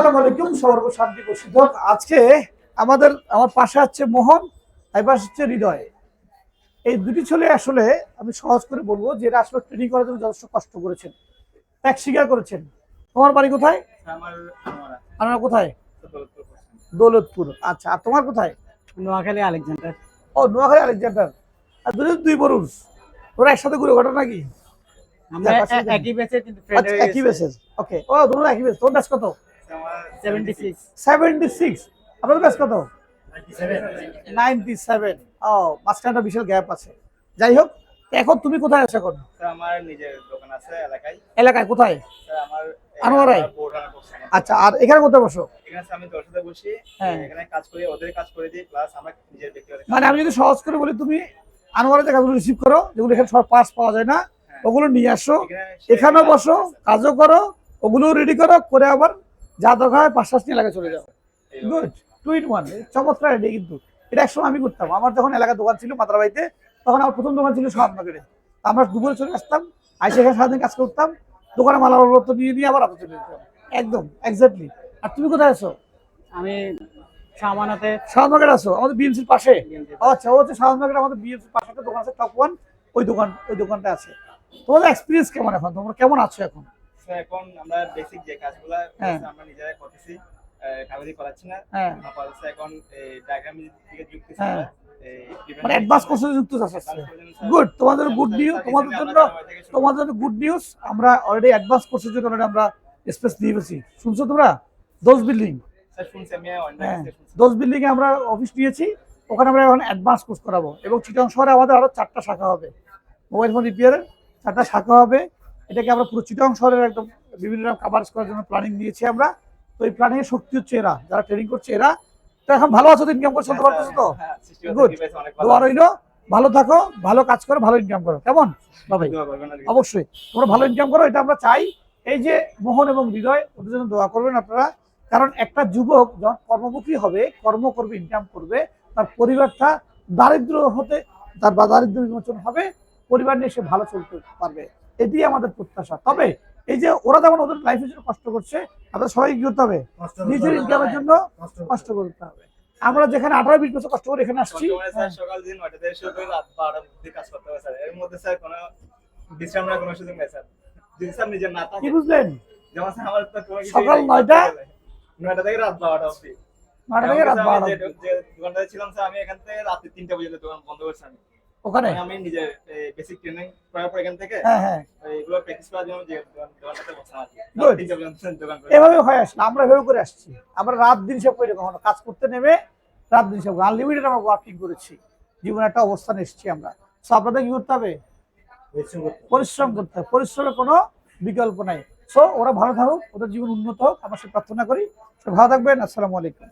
আসসালামু আলাইকুম সর্ব শান্তি আজকে আমাদের আমার পাশে আছে মোহন আর পাশে হচ্ছে হৃদয়। এই দুটি ছেলে আসলে আমি সহজ করে বলব যে এরা আসলে ট্রেনিং করার জন্য যথেষ্ট কষ্ট করেছেন ত্যাগ স্বীকার করেছেন। তোমার বাড়ি কোথায়? আমার কোথায়? দৌলতপুর। আচ্ছা আর তোমার কোথায়? নোয়াখালী আলেকজান্ডার। ও নোয়াখালী আলেকজান্ডার। আর দুজন দুই বরুষ ওরা একসাথে ঘুরে ঘটনা নাকি? একই ব্যাচে কিন্তু আচ্ছা একই ওকে ও দুজন একই বেস ব্যাস কত? আমার 76 সেভেন্টি সিক্স আপনাদের ব্যাস কত? 97 নাইনটি সেভেন ও মাঝখানে একটা বিশাল গ্যাপ আছে। যাই হোক এখন তুমি কোথায় আছো এখন? আমার নিজের দোকান আছে এলাকায়। এলাকায় কোথায়? আমার আনোয়ারায়? আচ্ছা আর এখানে কোথায় বসো? এখানে আমি তোর সাথে বসি। হ্যাঁ। এখানে কাজ করি ওদের কাজ করে দিই প্লাস আমরা নিজের ব্যক্তিগত মানে আমি যদি সহজ করে বলি তুমি আনোয়ারের কাজগুলো রিসিভ করো যেগুলো এখানে সব পাস পাওয়া যায় না হ্যাঁ। ওগুলো নিয়ে আসো। এখানেও বসো কাজও করো ওগুলো রেডি করো করে আবার যা দরকার হয় সাত এলাকায় চলে যাও। গুড টু ইন ওয়ান চমৎকার আইডিয়া কিন্তু। এটা একসময় আমি করতাম। আমার যখন এলাকার দোকান ছিল মাদ্রাবাড়িতে তখন আমার প্রথম দোকান ছিল শাহনগরে আমরা দুপুরে চলে আসতাম আইসে এখানে সারাদিন কাজ করতাম দোকানে মালামালপত্র নিয়ে নিয়ে আবার রাতে চলে যেতাম। একদম এক্স্যাক্টলি আর তুমি কোথায় আছো? আমি সামানাতে শাহনগরে আছো? আমাদের বিএমসির পাশে? আচ্ছা ও হচ্ছে শাহনগরে আমাদের বিএমসির পাশে। একটা দোকান আছে টপ ওয়ান ওই দোকান ওই দোকানটা আছে। তোমাদের এক্সপিরিয়েন্স কেমন এখন? তোমরা কেমন আছো এখন? স্যার এখন আমরা বেসিক যে কাজগুলো হ্যাঁ। আমরা নিজেরাই করতেছি কাগজে করাচ্ছি না। হ্যাঁ। আপাতত এখন ডায়াগ্রাম দিকে যুক্ত হ্যাঁ। মানে অ্যাডভান্স কোর্সে যুক্ত আছে। গুড তোমাদের গুড নিউজ তোমাদের জন্য তোমাদের গুড নিউজ আমরা অলরেডি অ্যাডভান্স কোর্সের জন্য already আমরা স্পেস দিয়ে ফেলছি শুনছো তোমরা? বিল্ডিং হ্যাঁ। এ আমরা অফিস নিয়েছি ওখানে আমরা এখন অ্যাডভান্স কোর্স করাবো। এবং চিটং শহরে আমাদের আরও চারটা শাখা হবে। মোবাইল ফোন রিপেয়ারের চারটা শাখা হবে। এটাকে আমরা পুরো চিটং শহরের একদম বিভিন্ন রকম কাভারেজ করার জন্য প্ল্যানিং নিয়েছি আমরা। তো এই প্ল্যানিং এর শক্তি হচ্ছে এরা যারা ট্রেনিং করছে এরা। তো এখন ভালো আছো তো ইনকাম করে চলতে পারতেছো তো? হ্যাঁ, Good. করতে অনেক ভালো। দোয়া রইল ভালো থাকো ভালো কাজ করো ভালো ইনকাম করো। কেমন? বাবাই। অবশ্যই। তোমরা ভালো ইনকাম করো এটা আমরা চাই। এই যে মোহন এবং হৃদয় ওদের জন্য দোয়া করবেন আপনারা। কারণ একটা যুবক যখন কর্মমুখী হবে কর্ম করবে ইনকাম করবে তার পরিবারটা দারিদ্র হতে তার বা দারিদ্র বিমোচন হবে পরিবার নিয়ে সে ভালো চলতে পারবে। এটি আমাদের প্রত্যাশা। তবে এই যে ওরা যেমন ওদের লাইফের জন্য কষ্ট করছে আমাদের সবাই কি করতে হবে? নিজের ইনকামের জন্য কষ্ট করতে হবে। আমরা যেখানে আঠারো বিশ বছর কষ্ট করে এখানে আসছি। সকাল দিন নয়টা থেকে শুরু করে রাত বারোটা অব্দি কাজ করতে হবে স্যার। এর মধ্যে স্যার কোনো বিশ্রাম নেওয়ার কোনো সুযোগ নেই স্যার। যদি স্যার নিজের না থাকে বুঝলেন? যেমন স্যার আমার তো সকাল নয়টা? নয়টা থেকে রাত বারোটা অব্দি নয়টা থেকে রাত বারোটা যে- অবধি। ছিলাম স্যার আমি এখান থেকে রাতে তিনটা পর্যন্ত দোকান বন্ধ করছি আমি। ওখানে? আমি নিজের বেসিক ট্রেনিং করার পর এখান থেকে হ্যাঁ হ্যাঁ। এগুলো প্র্যাকটিস করার জন্য যে দোকানটাতে বসা করে এভাবে হয়ে আসলে আমরা এভাবে করে আসছি। আমরা রাত দিন সব করে কখনো কাজ করতে নেমে রাত দিন সব আনলিমিটেড আমরা ওয়ার্কিং করেছি। জীবনে একটা অবস্থান এসেছি আমরা। সো আপনাদের কি করতে হবে? পরিশ্রম করতে হবে। পরিশ্রমের কোনো বিকল্প নাই। সো ওরা ভালো থাকুক ওদের জীবন উন্নত হোক। আমরা সে প্রার্থনা করি। সে ভালো থাকবেন। আসসালামু আলাইকুম।